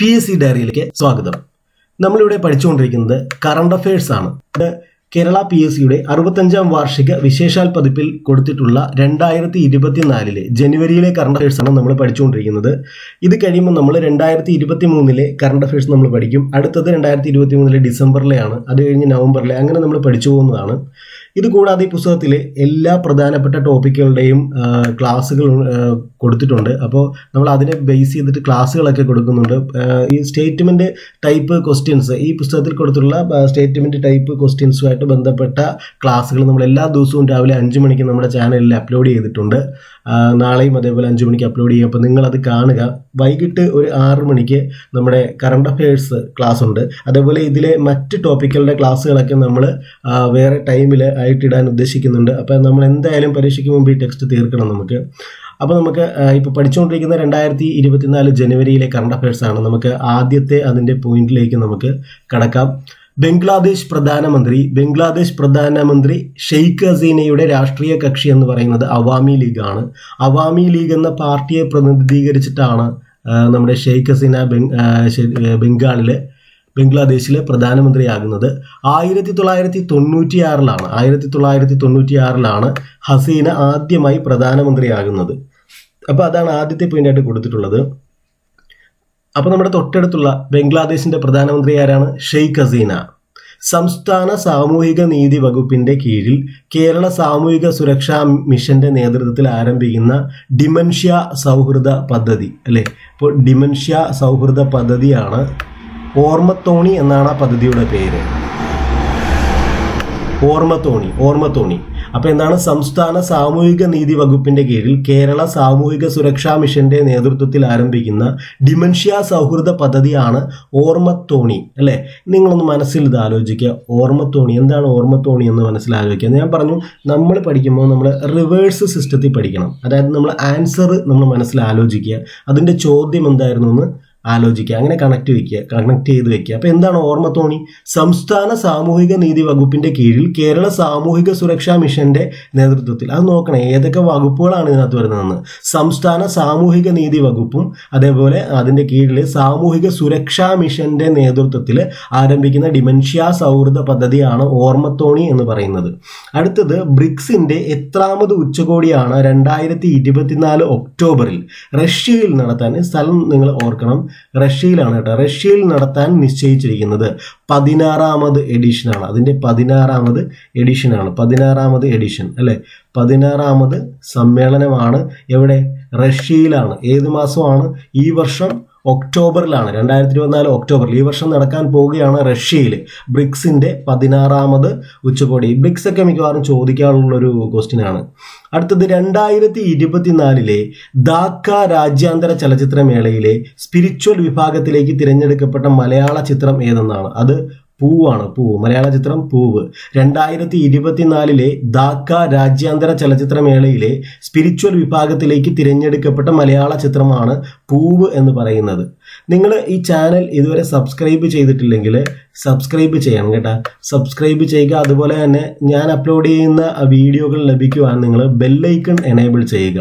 P S C ഡയറിയിലേക്ക് സ്വാഗതം. നമ്മളിവിടെ പഠിച്ചുകൊണ്ടിരിക്കുന്നത് കറണ്ട് അഫയേഴ്സ് ആണ്. കേരള പി എസ് സിയുടെ അറുപത്തഞ്ചാം വാർഷിക വിശേഷാൽ പതിപ്പിൽ കൊടുത്തിട്ടുള്ള രണ്ടായിരത്തി ഇരുപത്തിനാലിലെ ജനുവരിയിലെ കറണ്ട് അഫയേഴ്സ് ആണ് നമ്മൾ പഠിച്ചുകൊണ്ടിരിക്കുന്നത്. ഇത് കഴിയുമ്പോൾ നമ്മൾ രണ്ടായിരത്തി ഇരുപത്തി മൂന്നിലെ കറണ്ട് അഫയേഴ്സ് നമ്മൾ പഠിക്കും. അടുത്തത് രണ്ടായിരത്തി ഇരുപത്തി മൂന്നിലെ ഡിസംബറിലെയാണ്. അത് കഴിഞ്ഞ് നവംബറിലെ. അങ്ങനെ നമ്മൾ പഠിച്ചു പോകുന്നതാണ്. ഇത് കൂടാതെ ഈ പുസ്തകത്തിൽ എല്ലാ പ്രധാനപ്പെട്ട ടോപ്പിക്കുകളുടെയും ക്ലാസ്സുകൾ കൊടുത്തിട്ടുണ്ട്. അപ്പോൾ നമ്മൾ അതിനെ ബേസ് ചെയ്തിട്ട് ക്ലാസ്സുകളൊക്കെ കൊടുക്കുന്നുണ്ട്. ഈ സ്റ്റേറ്റ്മെന്റ് ടൈപ്പ് ക്വസ്റ്റ്യൻസ് ഈ പുസ്തകത്തിൽ കൊടുത്തിട്ടുള്ള സ്റ്റേറ്റ്മെന്റ് ടൈപ്പ് ക്വസ്റ്റ്യൻസുമായിട്ട് ബന്ധപ്പെട്ട ക്ലാസ്സുകൾ നമ്മൾ എല്ലാ ദിവസവും രാവിലെ അഞ്ച് മണിക്ക് നമ്മുടെ ചാനലിൽ അപ്ലോഡ് ചെയ്തിട്ടുണ്ട്. നാളെയും അതേപോലെ അഞ്ച് മണിക്ക് അപ്ലോഡ് ചെയ്യും. അപ്പോൾ നിങ്ങളത് കാണുക. വൈകിട്ട് ഒരു ആറ് മണിക്ക് നമ്മുടെ കറണ്ട് അഫയേഴ്സ് ക്ലാസ് ഉണ്ട്. അതേപോലെ ഇതിലെ മറ്റ് ടോപ്പിക്കുകളുടെ ക്ലാസ്സുകളൊക്കെ നമ്മൾ വേറെ ടൈമിൽ ആയിട്ടിടാൻ ഉദ്ദേശിക്കുന്നുണ്ട്. അപ്പോൾ നമ്മൾ എന്തായാലും പരീക്ഷയ്ക്ക് മുമ്പ് ഈ ടെക്സ്റ്റ് തീർക്കണം നമുക്ക്. അപ്പോൾ നമുക്ക് ഇപ്പോൾ പഠിച്ചുകൊണ്ടിരിക്കുന്ന രണ്ടായിരത്തി ഇരുപത്തിനാല് ജനുവരിയിലെ കറണ്ട് അഫയേഴ്സ് ആണ്. നമുക്ക് ആദ്യത്തെ അതിന്റെ പോയിന്റിലേക്ക് നമുക്ക് കടക്കാം. ബംഗ്ലാദേശ് പ്രധാനമന്ത്രി ബംഗ്ലാദേശ് പ്രധാനമന്ത്രി ഷെയ്ഖ് ഹസീനയുടെ രാഷ്ട്രീയ കക്ഷി എന്ന് പറയുന്നത് അവാമി ലീഗാണ് അവാമി ലീഗ് എന്ന പാർട്ടിയെ പ്രതിനിധീകരിച്ചിട്ടാണ് നമ്മുടെ ഷെയ്ഖ് ഹസീന ബംഗാളിലെ ബംഗ്ലാദേശിലെ പ്രധാനമന്ത്രിയാകുന്നത് ആയിരത്തി തൊള്ളായിരത്തി തൊണ്ണൂറ്റി ആറിലാണ് ആയിരത്തി തൊള്ളായിരത്തി തൊണ്ണൂറ്റി ആറിലാണ് ഹസീന ആദ്യമായി പ്രധാനമന്ത്രിയാകുന്നത്. അപ്പോൾ അതാണ് ആദ്യത്തെ പോയിന്റായിട്ട് കൊടുത്തിട്ടുള്ളത്. അപ്പോൾ നമ്മുടെ തൊട്ടടുത്തുള്ള ബംഗ്ലാദേശിന്റെ പ്രധാനമന്ത്രി ആരാണ്? ഷെയ്ഖ് ഹസീന. സംസ്ഥാന സാമൂഹിക നീതി വകുപ്പിന്റെ കീഴിൽ കേരള സാമൂഹിക സുരക്ഷാ മിഷന്റെ നേതൃത്വത്തിൽ ആരംഭിക്കുന്ന ഡിമൻഷ്യ സൗഹൃദ പദ്ധതി അല്ലേ? ഇപ്പോൾ ഡിമൻഷ്യ സൗഹൃദ പദ്ധതിയാണ് ഓർമ്മത്തോണി എന്നാണ് ആ പദ്ധതിയുടെ പേര്. ഓർമ്മത്തോണി ഓർമ്മത്തോണി. അപ്പോൾ എന്താണ് സംസ്ഥാന സാമൂഹിക നീതി വകുപ്പിന്റെ കീഴിൽ കേരള സാമൂഹിക സുരക്ഷാ മിഷന്റെ നേതൃത്വത്തിൽ ആരംഭിക്കുന്ന ഡിമൻഷ്യ സൗഹൃദ പദ്ധതിയാണ് ഓർമ്മത്തോണി അല്ലേ? നിങ്ങളൊന്ന് മനസ്സിൽ ഇത് ആലോചിക്കുക. ഓർമ്മത്തോണി എന്താണ് ഓർമ്മത്തോണി എന്ന് മനസ്സിലാലോചിക്കുക ഞാൻ പറഞ്ഞു നമ്മൾ പഠിക്കുമ്പോൾ നമ്മൾ റിവേഴ്സ് സിസ്റ്റത്തിൽ പഠിക്കണം. അതായത് നമ്മൾ ആൻസർ നമ്മൾ മനസ്സിൽ ആലോചിക്കുക. അതിന്റെ ചോദ്യം എന്തായിരുന്നു എന്ന് ആലോചിക്കുക അങ്ങനെ കണക്ട് വയ്ക്കുക കണക്ട് ചെയ്ത് വെക്കുക. അപ്പോൾ എന്താണ് ഓർമ്മ തോണി സംസ്ഥാന സാമൂഹിക നീതി വകുപ്പിന്റെ കീഴിൽ കേരള സാമൂഹിക സുരക്ഷാ മിഷന്റെ നേതൃത്വത്തിൽ. അത് നോക്കണേ ഏതൊക്കെ വകുപ്പുകളാണ് ഇതിനകത്ത് വരുന്നതെന്ന്. സംസ്ഥാന സാമൂഹിക നീതി വകുപ്പും അതേപോലെ അതിന്റെ കീഴിൽ സാമൂഹിക സുരക്ഷാ മിഷന്റെ നേതൃത്വത്തിൽ ആരംഭിക്കുന്ന ഡിമെൻഷ്യ സൗഹൃദ പദ്ധതിയാണ് ഓർമ്മത്തോണി എന്ന് പറയുന്നത്. അടുത്തത് ബ്രിക്സിന്റെ എത്രാമത് ഉച്ചകോടിയാണ് രണ്ടായിരത്തി ഇരുപത്തിനാല് ഒക്ടോബറിൽ റഷ്യയിൽ നടത്താൻ സ്ഥലം നിങ്ങൾ ഓർക്കണം. റഷ്യയിലാണ് കേട്ടോ. റഷ്യയിൽ നടത്താൻ നിശ്ചയിച്ചിരിക്കുന്നത് പതിനാറാമത് എഡിഷനാണ് അതിന്റെ പതിനാറാമത് എഡിഷനാണ് പതിനാറാമത് എഡിഷൻ അല്ലേ? പതിനാറാമത് സമ്മേളനമാണ് എവിടെ? റഷ്യയിലാണ്. ഏത് മാസമാണ്? ഈ വർഷം ഒക്ടോബറിലാണ് രണ്ടായിരത്തി ഇരുപത്തിനാല് ഒക്ടോബറിൽ ഈ വർഷം നടക്കാൻ പോവുകയാണ് റഷ്യയിൽ ബ്രിക്സിന്റെ പതിനാറാമത് ഉച്ചകോടി. ബ്രിക്സ് ഒക്കെ മിക്കവാറും ചോദിക്കാനുള്ള ഒരു ക്വസ്റ്റ്യൻ ആണ് അടുത്തത് രണ്ടായിരത്തി ഇരുപത്തിനാലിലെ ധാക്ക രാജ്യാന്തര ചലച്ചിത്രമേളയിലെ സ്പിരിച്വൽ വിഭാഗത്തിലേക്ക് തിരഞ്ഞെടുക്കപ്പെട്ട മലയാള ചിത്രം ഏതെന്നാണ്? അത് പൂവാണ് പൂവ്. മലയാള ചിത്രം പൂവ്. രണ്ടായിരത്തി ഇരുപത്തിനാലിലെ ധാക്ക രാജ്യാന്തര ചലച്ചിത്രമേളയിലെ സ്പിരിച്വൽ വിഭാഗത്തിലേക്ക് തിരഞ്ഞെടുക്കപ്പെട്ട മലയാള ചിത്രമാണ് പൂവ് എന്ന് പറയുന്നത്. നിങ്ങൾ ഈ ചാനൽ ഇതുവരെ സബ്സ്ക്രൈബ് ചെയ്തിട്ടില്ലെങ്കിൽ സബ്സ്ക്രൈബ് ചെയ്യണം കേട്ടോ. സബ്സ്ക്രൈബ് ചെയ്യുക അതുപോലെ തന്നെ ഞാൻ അപ്ലോഡ് ചെയ്യുന്ന വീഡിയോകൾ ലഭിക്കുവാൻ നിങ്ങൾ ബെല്ലൈക്കൺ എനേബിൾ ചെയ്യുക.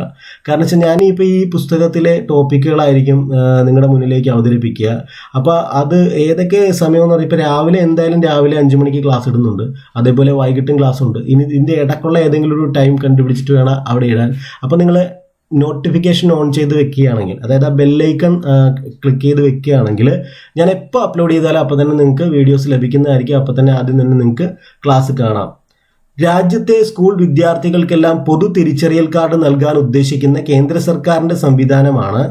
കാരണം വെച്ചാൽ ഇപ്പോൾ ഈ പുസ്തകത്തിലെ ടോപ്പിക്കുകളായിരിക്കും നിങ്ങളുടെ മുന്നിലേക്ക് അവതരിപ്പിക്കുക. അപ്പോൾ അത് ഏതൊക്കെ സമയം എന്ന് പറയുമ്പോൾ ഇപ്പോൾ രാവിലെ എന്തായാലും രാവിലെ അഞ്ച് മണിക്ക് ക്ലാസ് ഇടുന്നുണ്ട്. അതേപോലെ വൈകിട്ടും ക്ലാസ് ഉണ്ട്. ഇനി ഇതിന്റെ ഇടയ്ക്കുള്ള ഏതെങ്കിലും ഒരു ടൈം കണ്ടുപിടിച്ചിട്ട് വേണം അവിടെ ഇടാൻ. അപ്പോൾ നിങ്ങൾ നോട്ടിഫിക്കേഷൻ ഓൺ ചെയ്ത് വെക്കുകയാണെങ്കിൽ അതായത് ആ ബെല്ലൈക്കൺ ക്ലിക്ക് ചെയ്ത് വെക്കുകയാണെങ്കിൽ ഞാൻ എപ്പോൾ അപ്ലോഡ് ചെയ്താലും അപ്പോൾ തന്നെ നിങ്ങൾക്ക് വീഡിയോസ് ലഭിക്കുന്നതായിരിക്കും. അപ്പോൾ തന്നെ ആദ്യം തന്നെ നിങ്ങൾക്ക് ക്ലാസ് കാണാം. രാജ്യത്തെ സ്കൂൾ വിദ്യാർത്ഥികൾക്കെല്ലാം പൊതു തിരിച്ചറിയൽ കാർഡ് നൽകാൻ ഉദ്ദേശിക്കുന്ന കേന്ദ്ര സർക്കാരിന്റെ സംവിധാനമാണ്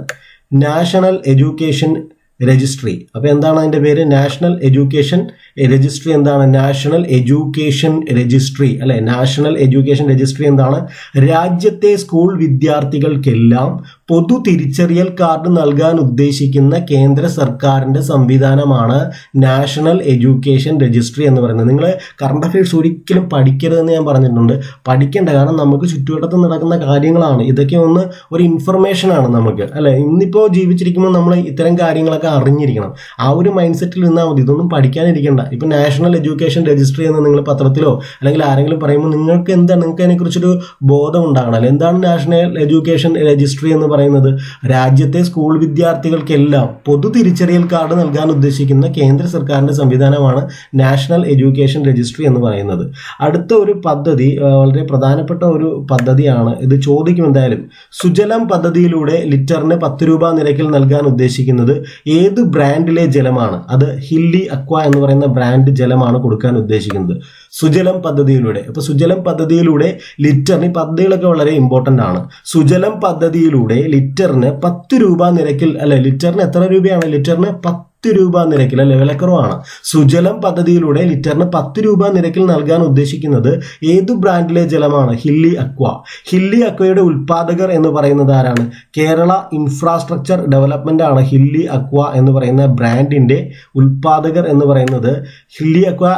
നാഷണൽ എഡ്യൂക്കേഷൻ രജിസ്ട്രി. അപ്പോൾ എന്താണ് അതിന്റെ പേര്? നാഷണൽ എഡ്യൂക്കേഷൻ രജിസ്ട്രി എന്താണ്? National education registry. അല്ലെ? നാഷണൽ എഡ്യൂക്കേഷൻ രജിസ്ട്രി എന്താണ്? രാജ്യത്തെ സ്കൂൾ വിദ്യാർത്ഥികൾക്കെല്ലാം പൊതു തിരിച്ചറിയൽ കാർഡ് നൽകാൻ ഉദ്ദേശിക്കുന്ന കേന്ദ്ര സർക്കാരിന്റെ സംവിധാനമാണ് നാഷണൽ എഡ്യൂക്കേഷൻ രജിസ്ട്രി എന്ന് പറയുന്നത്. നിങ്ങൾ കറണ്ട് അഫയേഴ്സ് ഒരിക്കലും പഠിക്കരുതെന്ന് ഞാൻ പറഞ്ഞിട്ടുണ്ട്. പഠിക്കേണ്ട കാരണം നമുക്ക് ചുറ്റുവട്ടത്ത് നടക്കുന്ന കാര്യങ്ങളാണ്. ഇതൊക്കെ ഒന്ന് ഒരു ഇൻഫർമേഷനാണ് നമുക്ക് അല്ലെ? ഇന്നിപ്പോൾ ജീവിച്ചിരിക്കുമ്പോൾ നമ്മൾ ഇത്തരം കാര്യങ്ങളൊക്കെ അറിഞ്ഞിരിക്കണം. ആ ഒരു മൈൻഡ് സെറ്റിൽ നിന്നാൽ മതി. ഇതൊന്നും പഠിക്കാനിരിക്കണ്ട. ഇപ്പം നാഷണൽ എഡ്യൂക്കേഷൻ രജിസ്ട്രി എന്ന് നിങ്ങൾ പത്രത്തിലോ അല്ലെങ്കിൽ ആരെങ്കിലും പറയുമ്പോൾ നിങ്ങൾക്ക് എന്താണ് നിങ്ങൾക്ക് അതിനെക്കുറിച്ചൊരു ബോധം ഉണ്ടാകണം എന്താണ് നാഷണൽ എഡ്യൂക്കേഷൻ രജിസ്ട്രി എന്ന് പറയുന്നത്. രാജ്യത്തെ സ്കൂൾ വിദ്യാർത്ഥികൾക്കെല്ലാം പൊതു തിരിച്ചറിയൽ കാർഡ് നൽകാൻ ഉദ്ദേശിക്കുന്ന കേന്ദ്ര സർക്കാരിന്റെ സംവിധാനമാണ് നാഷണൽ എഡ്യൂക്കേഷൻ രജിസ്ട്രി എന്ന് പറയുന്നത്. അടുത്ത ഒരു പദ്ധതി വളരെ പ്രധാനപ്പെട്ട ഒരു പദ്ധതിയാണ്. ഇത് ചോദിക്കും എന്തായാലും. സുജലം പദ്ധതിയിലൂടെ ലിറ്ററിന് പത്ത് രൂപ നിരക്കിൽ നൽകാൻ ഉദ്ദേശിക്കുന്നത് ഏത് ബ്രാൻഡിലെ ജലമാണ്? അത് ഹില്ലി അക്വ എന്ന് പറയുന്ന ബ്രാൻഡ് ജലമാണ് കൊടുക്കാൻ ഉദ്ദേശിക്കുന്നത്. സുജലം പദ്ധതിയിലൂടെ. അപ്പൊ സുജലം പദ്ധതിയിലൂടെ ലിറ്ററിന് പദ്ധതികളൊക്കെ വളരെ ഇമ്പോർട്ടന്റ് ആണ്. സുജലം പദ്ധതിയിലൂടെ ലിറ്ററിന് പത്ത് രൂപ നിരക്കിൽ അല്ലെ ലിറ്ററിന് എത്ര രൂപയാണ്? ലിറ്ററിന് പത്ത് രൂപ നിരക്കിൽ അല്ലെ വിലക്കുറവാണ് സുജലം പദ്ധതിയിലൂടെ ലിറ്ററിന് പത്ത് രൂപ നിരക്കിൽ നൽകാൻ ഉദ്ദേശിക്കുന്നത് ഏതു ബ്രാൻഡിലെ ജലമാണ്? Hilly Aqua. ഹില്ലി അക്വയുടെ ഉൽപാദകർ എന്ന് പറയുന്നത് ആരാണ്? കേരള ഇൻഫ്രാസ്ട്രക്ചർ ഡെവലപ്മെന്റ് ആണ് ഹില്ലി അക്വ എന്ന് പറയുന്ന ബ്രാൻഡിന്റെ ഉൽപാദകർ എന്ന് പറയുന്നത് ഹില്ലി അക്വ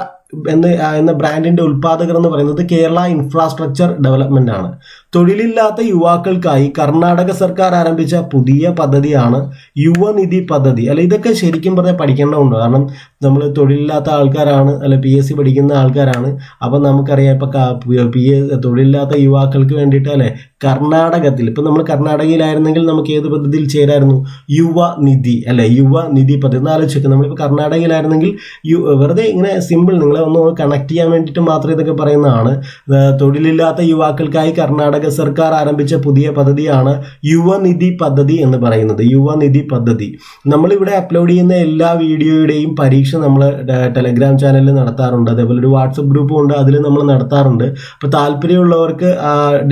എന്ന് എന്ന ബ്രാൻഡിന്റെ ഉൽപാദകർ എന്ന് പറയുന്നത് കേരള ഇൻഫ്രാസ്ട്രക്ചർ ഡെവലപ്മെന്റ് ആണ്. തൊഴിലില്ലാത്ത യുവാക്കൾക്കായി കർണാടക സർക്കാർ ആരംഭിച്ച പുതിയ പദ്ധതിയാണ് യുവനിധി പദ്ധതി. അല്ല ഇതൊക്കെ ശരിക്കും പറഞ്ഞാൽ പഠിക്കേണ്ടതുണ്ട്. കാരണം നമ്മൾ തൊഴിലില്ലാത്ത ആൾക്കാരാണ് അല്ല പി എസ് സി പഠിക്കുന്ന ആൾക്കാരാണ്. അപ്പം നമുക്കറിയാം ഇപ്പം പി എ തൊഴിലില്ലാത്ത യുവാക്കൾക്ക് വേണ്ടിയിട്ട് അല്ലെ കർണാടകത്തിൽ ഇപ്പം നമ്മൾ കർണാടകയിലായിരുന്നെങ്കിൽ നമുക്ക് ഏത് പദ്ധതിയിൽ ചേരായിരുന്നു? യുവനിധി അല്ലെ യുവനിധി പദ്ധതി. ഒന്ന് ആലോചിച്ചൊക്കെ. നമ്മളിപ്പോൾ കർണാടകയിലായിരുന്നെങ്കിൽ യു വെറുതെ ഇങ്ങനെ സിമ്പിൾ നിങ്ങളെ ഒന്ന് കണക്ട് ചെയ്യാൻ വേണ്ടിയിട്ട് മാത്രമേ ഇതൊക്കെ പറയുന്നതാണ്. തൊഴിലില്ലാത്ത യുവാക്കൾക്കായി കർണാടക സർക്കാർ ആരംഭിച്ച പുതിയ പദ്ധതിയാണ് യുവനിധി പദ്ധതി എന്ന് പറയുന്നത്. യുവനിധി പദ്ധതി. നമ്മളിവിടെ അപ്ലോഡ് ചെയ്യുന്ന എല്ലാ വീഡിയോയുടെയും പരീക്ഷ നമ്മൾ ടെലഗ്രാം ചാനലിൽ നടത്താറുണ്ട്. അതേപോലെ ഒരു വാട്സപ്പ് ഗ്രൂപ്പും ഉണ്ട് അതിൽ നമ്മൾ നടത്താറുണ്ട്. അപ്പോൾ താല്പര്യമുള്ളവർക്ക്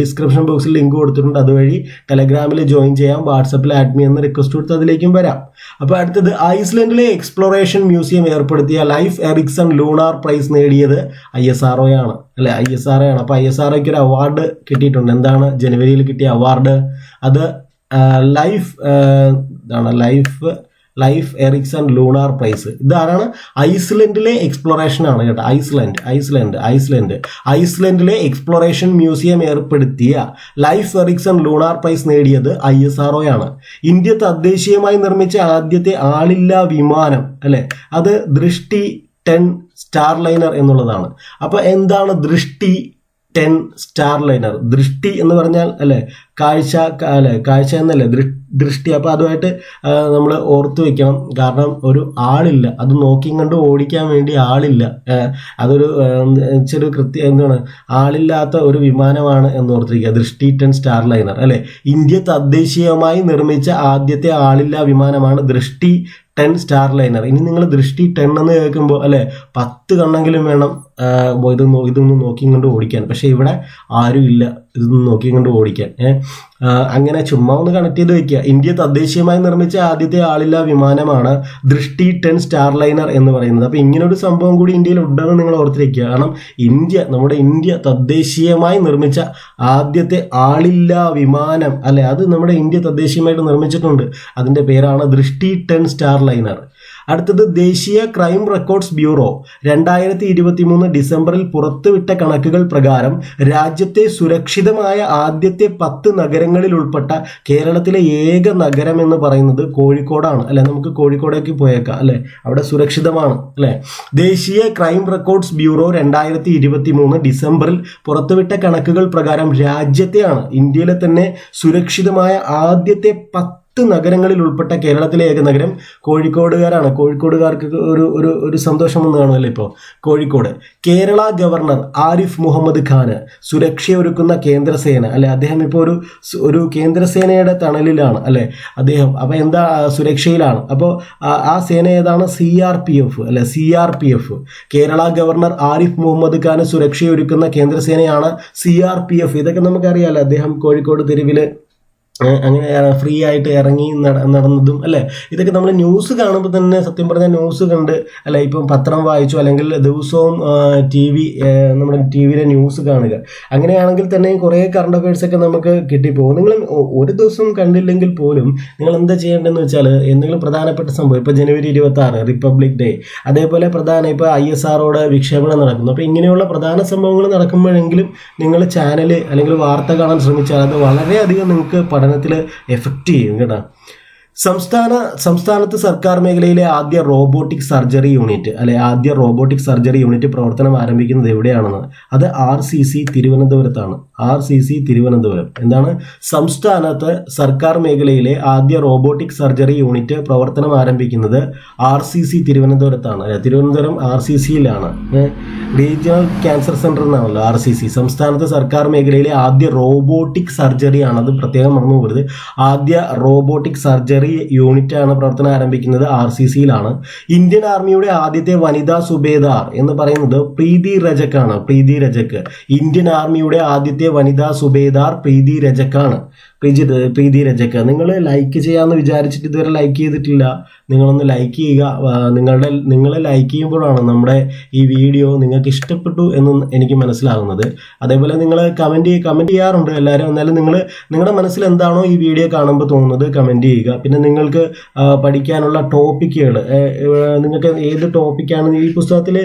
ഡിസ്ക്രിപ്ഷൻ ബോക്സിൽ ലിങ്ക് കൊടുത്തിട്ടുണ്ട്. അതുവഴി ടെലഗ്രാമിൽ ജോയിൻ ചെയ്യാം. വാട്സപ്പിൽ ആഡ് മീ എന്ന് റിക്വസ്റ്റ് കൊടുത്ത് അതിലേക്കും വരാം. അപ്പോൾ അടുത്തത് ഐസ്ലൻഡിലെ എക്സ്പ്ലോറേഷൻ മ്യൂസിയം ഏർപ്പെടുത്തിയ ലൈഫ് എറിക്സൺ ലൂണാർ പ്രൈസ് നേടിയത് ഐ എസ് ആർ ആണ് അല്ലെ? ഐ എസ് ആർ ആണ്. അപ്പോൾ ഐ എസ് ആർ ഒരു അവാർഡ് കിട്ടിയിട്ടുണ്ട്. എന്താണ്? ജനുവരിയിൽ കിട്ടിയ അവാർഡ് അത് ലൈഫ് ഇതാണ് Leif Leif Erikson lunar prize ഇതാരാണ് ഐസ്ലൻഡിലെ എക്സ്പ്ലോറേഷൻ ആണ് കേട്ടോ. ഐസ്ലൻഡ് ഐസ്ലൻഡ് ഐസ്ലൻഡ് ഐസ്ലൻഡിലെ എക്സ്പ്ലോറേഷൻ മ്യൂസിയം ഏർപ്പെടുത്തിയ ലൈഫ് എറിക്സൺ ലൂണാർ പ്രൈസ് നേടിയത് ഐ എസ് ആർ ആണ്. ഇന്ത്യ തദ്ദേശീയമായി നിർമ്മിച്ച ആദ്യത്തെ ആളില്ലാ വിമാനം അല്ലെ? അത് ദൃഷ്ടി ടെൻ സ്റ്റാർ ലൈനർ എന്നുള്ളതാണ്. അപ്പോൾ എന്താണ് ദൃഷ്ടി ടെൻ സ്റ്റാർ ലൈനർ ദൃഷ്ടി എന്ന് പറഞ്ഞാൽ അല്ലേ കാഴ്ച അല്ലെ കാഴ്ച എന്നല്ലേ ദൃഷ്ടി. അപ്പോൾ അതുമായിട്ട് നമ്മൾ ഓർത്തു വെക്കണം. കാരണം ഒരു ആളില്ല. അത് നോക്കി കണ്ട് ഓടിക്കാൻ വേണ്ടി ആളില്ല. അതൊരു ചെറിയ കൃത്യ എന്താണ് ആളില്ലാത്ത ഒരു വിമാനമാണ് എന്ന് ഓർത്തിരിക്കുക. ദൃഷ്ടി ടെൻ സ്റ്റാർ ലൈനർ അല്ലെ? ഇന്ത്യ തദ്ദേശീയമായി നിർമ്മിച്ച ആദ്യത്തെ ആളില്ലാ വിമാനമാണ് ദൃഷ്ടി ടെൻ സ്റ്റാർ ലൈനർ. ഇനി നിങ്ങൾ ദൃഷ്ടി ടെൻ എന്ന് കേൾക്കുമ്പോൾ അല്ലെ? പത്ത് കണ്ണെങ്കിലും വേണം. ഇത് ഇതൊന്ന് നോക്കിയും കണ്ട് ഓടിക്കാൻ. പക്ഷേ ഇവിടെ ആരും ഇല്ല. ഇതൊന്നും നോക്കിയും കണ്ട് ഓടിക്കാൻ അങ്ങനെ ചുമ്മാ ഒന്ന് കണക്ട് ചെയ്ത് വെക്കുക ഇന്ത്യ തദ്ദേശീയമായി നിർമ്മിച്ച ആദ്യത്തെ ആളില്ലാ വിമാനമാണ് ദൃഷ്ടി ടെൻ സ്റ്റാർ ലൈനർ എന്ന് പറയുന്നത്. അപ്പൊ ഇങ്ങനൊരു സംഭവം കൂടി ഇന്ത്യയിൽ ഉണ്ടെന്ന് നിങ്ങൾ ഓർത്തിരിക്കുക. കാരണം ഇന്ത്യ നമ്മുടെ ഇന്ത്യ തദ്ദേശീയമായി നിർമ്മിച്ച ആദ്യത്തെ ആളില്ലാ വിമാനം അല്ലെ? അത് നമ്മുടെ ഇന്ത്യ തദ്ദേശീയമായിട്ട് നിർമ്മിച്ചിട്ടുണ്ട്. അതിന്റെ പേരാണ് ദൃഷ്ടി ടെൻ സ്റ്റാർ ലൈനർ. അടുത്തത് ദേശീയ ക്രൈം റെക്കോർഡ്സ് ബ്യൂറോ രണ്ടായിരത്തി ഇരുപത്തി മൂന്ന് ഡിസംബറിൽ പുറത്തുവിട്ട കണക്കുകൾ പ്രകാരം രാജ്യത്തെ സുരക്ഷിതമായ ആദ്യത്തെ പത്ത് നഗരങ്ങളിൽ ഉൾപ്പെട്ട കേരളത്തിലെ ഏക നഗരം എന്ന് പറയുന്നത് കോഴിക്കോടാണ്. അല്ലെ? നമുക്ക് കോഴിക്കോടേക്ക് പോയേക്കാം അല്ലെ? അവിടെ സുരക്ഷിതമാണ് അല്ലെ? ദേശീയ ക്രൈം റെക്കോർഡ്സ് ബ്യൂറോ രണ്ടായിരത്തി ഇരുപത്തി മൂന്ന് ഡിസംബറിൽ പുറത്തുവിട്ട കണക്കുകൾ പ്രകാരം രാജ്യത്തെയാണ് ഇന്ത്യയിലെ തന്നെ സുരക്ഷിതമായ ആദ്യത്തെ പത്ത് പത്ത് നഗരങ്ങളിൽ ഉൾപ്പെട്ട കേരളത്തിലെ ഏക നഗരം കോഴിക്കോടുകാരാണ്. കോഴിക്കോടുകാർക്ക് ഒരു ഒരു ഒരു സന്തോഷം ഒന്ന് കാണുമല്ലോ ഇപ്പോൾ കോഴിക്കോട്. കേരള ഗവർണർ ആരിഫ് മുഹമ്മദ് ഖാന് സുരക്ഷയൊരുക്കുന്ന കേന്ദ്രസേന. അല്ലെ? അദ്ദേഹം ഇപ്പോൾ ഒരു ഒരു കേന്ദ്രസേനയുടെ തണലിലാണ്. അല്ലെ? അദ്ദേഹം അപ്പോൾ എന്താ സുരക്ഷയിലാണ്? അപ്പോൾ ആ സേന ഏതാണ്? സി ആർ പി എഫ് അല്ലെ? C R P F. Kerala governor Arif Mohammad Khan സുരക്ഷയൊരുക്കുന്ന കേന്ദ്രസേനയാണ് സി ആർ പി എഫ്. ഇതൊക്കെ നമുക്കറിയാമല്ലോ അദ്ദേഹം കോഴിക്കോട് തെരുവിൽ അങ്ങനെ ഫ്രീ ആയിട്ട് ഇറങ്ങി നട നടന്നതും അല്ലേ? ഇതൊക്കെ നമ്മൾ ന്യൂസ് കാണുമ്പോൾ തന്നെ സത്യം പറഞ്ഞാൽ ന്യൂസ് കണ്ട് അല്ലെ? ഇപ്പം പത്രം വായിച്ചു അല്ലെങ്കിൽ ദിവസവും ടി വി നമ്മുടെ ടി വിയിലെ ന്യൂസ് കാണുക. അങ്ങനെയാണെങ്കിൽ തന്നെ കുറേ കറണ്ട് അഫയേഴ്സൊക്കെ നമുക്ക് കിട്ടിപ്പോകും. നിങ്ങൾ ഒരു ദിവസം കണ്ടില്ലെങ്കിൽ പോലും നിങ്ങൾ എന്താ ചെയ്യേണ്ടതെന്ന് വെച്ചാൽ എന്തെങ്കിലും പ്രധാനപ്പെട്ട സംഭവം ഇപ്പോൾ ജനുവരി ഇരുപത്തി ആറ് റിപ്പബ്ലിക് ഡേ അതേപോലെ പ്രധാന ഇപ്പോൾ ഐ എസ് ആറോടെ വിക്ഷേപണം നടക്കുന്നു. അപ്പോൾ ഇങ്ങനെയുള്ള പ്രധാന സംഭവങ്ങൾ നടക്കുമ്പോഴെങ്കിലും നിങ്ങൾ ചാനൽ അല്ലെങ്കിൽ വാർത്ത കാണാൻ ശ്രമിച്ചാൽ അത് വളരെയധികം നിങ്ങൾക്ക് പഠനത്തിൽ എഫക്റ്റ് ചെയ്യും കേട്ടോ. സംസ്ഥാന സംസ്ഥാനത്ത് സർക്കാർ മേഖലയിലെ ആദ്യ റോബോട്ടിക് സർജറി യൂണിറ്റ് അല്ലെ ആദ്യ റോബോട്ടിക് സർജറി യൂണിറ്റ് പ്രവർത്തനം ആരംഭിക്കുന്നത് എവിടെയാണെന്ന്? അത് ആർ സി സി തിരുവനന്തപുരത്താണ്. R C C Thiruvananthapuram. എന്താണ്? സംസ്ഥാനത്ത് സർക്കാർ മേഖലയിലെ ആദ്യ റോബോട്ടിക് സർജറി യൂണിറ്റ് പ്രവർത്തനം ആരംഭിക്കുന്നത് ആർ സി സി തിരുവനന്തപുരത്താണ്. അല്ലെ തിരുവനന്തപുരം ആർ സി സിയിലാണ് റീജിയണൽ ക്യാൻസർ സെന്റർ എന്നാണല്ലോ ആർ സി സി സംസ്ഥാനത്ത് സർക്കാർ മേഖലയിലെ ആദ്യ റോബോട്ടിക് സർജറി ആണ് അത് പ്രത്യേകം മറന്നു പോകരുത് ആദ്യ റോബോട്ടിക് സർജറി യൂണിറ്റ് ആണ് പ്രവർത്തനം ആരംഭിക്കുന്നത് ആർ സി സിയിലാണ്. ഇന്ത്യൻ ആർമിയുടെ ആദ്യത്തെ വനിതാ സുബേദാർ എന്ന് പറയുന്നത് പ്രീതി രജക്കാണ് പ്രീതി രജക് ഇന്ത്യൻ ആർമിയുടെ ആദ്യത്തെ വനിതാ സുബേദാർ പ്രീതി രജക് ആണ് പ്രീജിത് പ്രീതി രജക്ക് നിങ്ങൾ ലൈക്ക് ചെയ്യാമെന്ന് വിചാരിച്ചിട്ട് ഇതുവരെ ലൈക്ക് ചെയ്തിട്ടില്ല. നിങ്ങളൊന്ന് ലൈക്ക് ചെയ്യുക. നിങ്ങളുടെ നിങ്ങൾ ലൈക്ക് ചെയ്യുമ്പോഴാണ് നമ്മുടെ ഈ വീഡിയോ നിങ്ങൾക്ക് ഇഷ്ടപ്പെട്ടു എന്ന് എനിക്ക് മനസ്സിലാകുന്നത്. അതേപോലെ നിങ്ങൾ കമന്റ് കമന്റ് ചെയ്യാറുണ്ട് എല്ലാവരും. എന്നാലും നിങ്ങൾ നിങ്ങളുടെ മനസ്സിൽ എന്താണോ ഈ വീഡിയോ കാണുമ്പോൾ തോന്നുന്നത് കമന്റ് ചെയ്യുക. പിന്നെ നിങ്ങൾക്ക് പഠിക്കാനുള്ള ടോപ്പിക്കുകൾ നിങ്ങൾക്ക് ഏത് ടോപ്പിക്കാണ് ഈ പുസ്തകത്തിൽ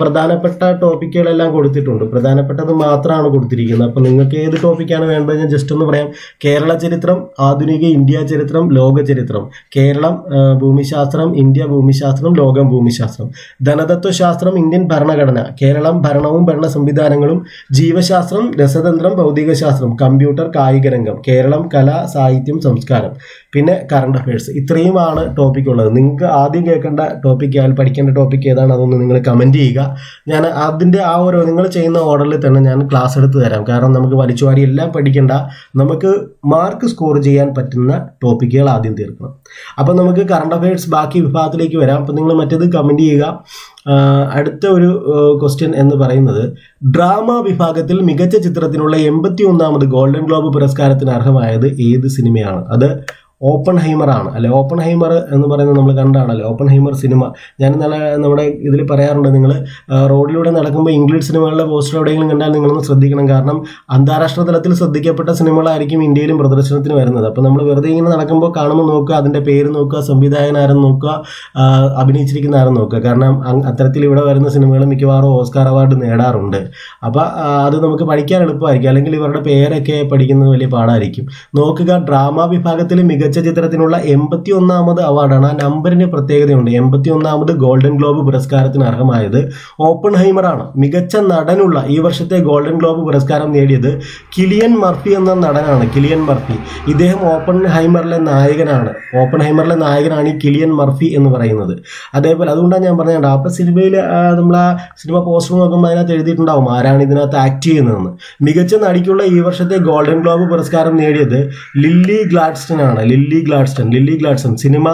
പ്രധാനപ്പെട്ട ടോപ്പിക്കുകളെല്ലാം കൊടുത്തിട്ടുണ്ട്. പ്രധാനപ്പെട്ടത് മാത്രമാണ് കൊടുത്തിരിക്കുന്നത്. അപ്പോൾ നിങ്ങൾക്ക് ഏത് ടോപ്പിക്കാണ് വേണ്ടത് ഞാൻ ജസ്റ്റ് ഒന്ന് പറയാം. കേരള ചരിത്രം ആധുനിക ഇന്ത്യ ചരിത്രം ലോക ചരിത്രം. കേരളം ഭൂമിശാസ്ത്രം ഇന്ത്യ ഭൂമിശാസ്ത്രം ലോകം ഭൂമിശാസ്ത്രം. ധനതത്വശാസ്ത്രം ഇന്ത്യൻ ഭരണഘടന. കേരളം ഭരണവും ഭരണ സംവിധാനങ്ങളും ജീവശാസ്ത്രം രസതന്ത്രം ഭൗതികശാസ്ത്രം കമ്പ്യൂട്ടർ കായിക രംഗം കേരളം കല സാഹിത്യം സംസ്കാരം. പിന്നെ കറണ്ട് അഫയേഴ്സ് ഇത്രയുമാണ് ടോപ്പിക് ഉള്ളത്. നിങ്ങൾക്ക് ആദ്യം കേൾക്കേണ്ട ടോപ്പിക് പഠിക്കേണ്ട ടോപ്പിക് ഏതാണ്? അതൊന്ന് നിങ്ങൾ കമന്റ് ചെയ്യുക. ഞാൻ അതിന്റെ ആ ഓരോ നിങ്ങൾ ചെയ്യുന്ന ഓർഡറിൽ തന്നെ ഞാൻ ക്ലാസ് എടുത്ത് തരാം. കാരണം നമുക്ക് വലിച്ചുവാരി എല്ലാം പഠിക്കേണ്ട. നമുക്ക് മാർക്ക് സ്കോർ ചെയ്യാൻ പറ്റുന്ന ടോപ്പിക്കുകൾ ആദ്യം തീർക്കണം. അപ്പം നമുക്ക് കറണ്ട് അഫയേഴ്സ് ബാക്കി വിഭാഗത്തിലേക്ക് വരാം. അപ്പം നിങ്ങൾ മറ്റേത് കമന്റ് ചെയ്യുക. അടുത്ത ഒരു ക്വസ്റ്റ്യൻ എന്ന് പറയുന്നത് ഡ്രാമ വിഭാഗത്തിൽ മികച്ച ചിത്രത്തിനുള്ള എൺപത്തി ഒന്നാമത് ഗോൾഡൻ ഗ്ലോബ് പുരസ്കാരത്തിന് അർഹമായത് ഏത് സിനിമയാണ് അത് ഓപ്പൺ ഹൈമർ ആണ് അല്ലെ? ഓപ്പൺ ഹൈമർ എന്ന് പറയുന്നത് നമ്മൾ കണ്ടാണല്ലോ. Oppenheimer cinema. ഞാൻ ഇന്നലെ നമ്മുടെ ഇതിൽ പറയാറുണ്ട് നിങ്ങൾ റോഡിലൂടെ നടക്കുമ്പോൾ ഇംഗ്ലീഷ് സിനിമകളുടെ പോസ്റ്റർ എവിടെയെങ്കിലും കണ്ടാൽ നിങ്ങളൊന്ന് ശ്രദ്ധിക്കണം. കാരണം അന്താരാഷ്ട്ര തലത്തിൽ ശ്രദ്ധിക്കപ്പെട്ട സിനിമകളായിരിക്കും ഇന്ത്യയിലും പ്രദർശനത്തിന് വരുന്നത്. അപ്പോൾ നമ്മൾ വെറുതെ ഇങ്ങനെ നടക്കുമ്പോൾ കാണുമ്പോൾ നോക്കുക അതിന്റെ പേര് നോക്കുക സംവിധായകൻ ആരെന്ന് നോക്കുക അഭിനയിച്ചിരിക്കുന്ന ആരെന്ന് നോക്കുക. കാരണം അത്തരത്തിൽ ഇവിടെ വരുന്ന സിനിമകൾ മിക്കവാറും ഓസ്കാർ അവാർഡ് നേടാറുണ്ട്. അപ്പോൾ അത് നമുക്ക് പഠിക്കാൻ എളുപ്പമായിരിക്കും. അല്ലെങ്കിൽ ഇവരുടെ പേരൊക്കെ പഠിക്കുന്നത് വലിയ പാടായിരിക്കും. നോക്കുക ഡ്രാമ വിഭാഗത്തിൽ മികച്ച ചിത്രത്തിനുള്ള എൺപത്തി ഒന്നാമത് അവാർഡാണ് ആ നമ്പറിന് പ്രത്യേകതയുണ്ട്. എൺപത്തി ഒന്നാമത് ഗോൾഡൻ ഗ്ലോബ് പുരസ്കാരത്തിന് അർഹമായത് ഓപ്പൺ ഹൈമറാണ് മികച്ച നടനുള്ള ഈ വർഷത്തെ ഗോൾഡൻ ഗ്ലോബ് പുരസ്കാരം നേടിയത് കിലിയൻ മർഫി എന്ന നടനാണ്. Cillian Murphy. ഇദ്ദേഹം ഓപ്പൺ ഹൈമറിലെ നായകനാണ്. ഓപ്പൺ ഹൈമറിലെ നായകനാണ് ഈ കിലിയൻ മർഫി എന്ന് പറയുന്നത്. അതേപോലെ അതുകൊണ്ടാണ് ഞാൻ പറഞ്ഞത് അപ്പോൾ സിനിമയിൽ നമ്മൾ ആ സിനിമ പോസ്റ്റർ നോക്കുമ്പോൾ അതിനകത്ത് എഴുതിയിട്ടുണ്ടാവും ആരാണ് ഇതിനകത്ത് ആക്ട് ചെയ്യുന്നതെന്ന്. മികച്ച നടിക്കുള്ള ഈ വർഷത്തെ ഗോൾഡൻ ഗ്ലോബ് പുരസ്കാരം നേടിയത് ലില്ലി ഗ്ലാഡ്സ്റ്റൺ ആണ്. Lily Gladstone Lily Gladstone cinema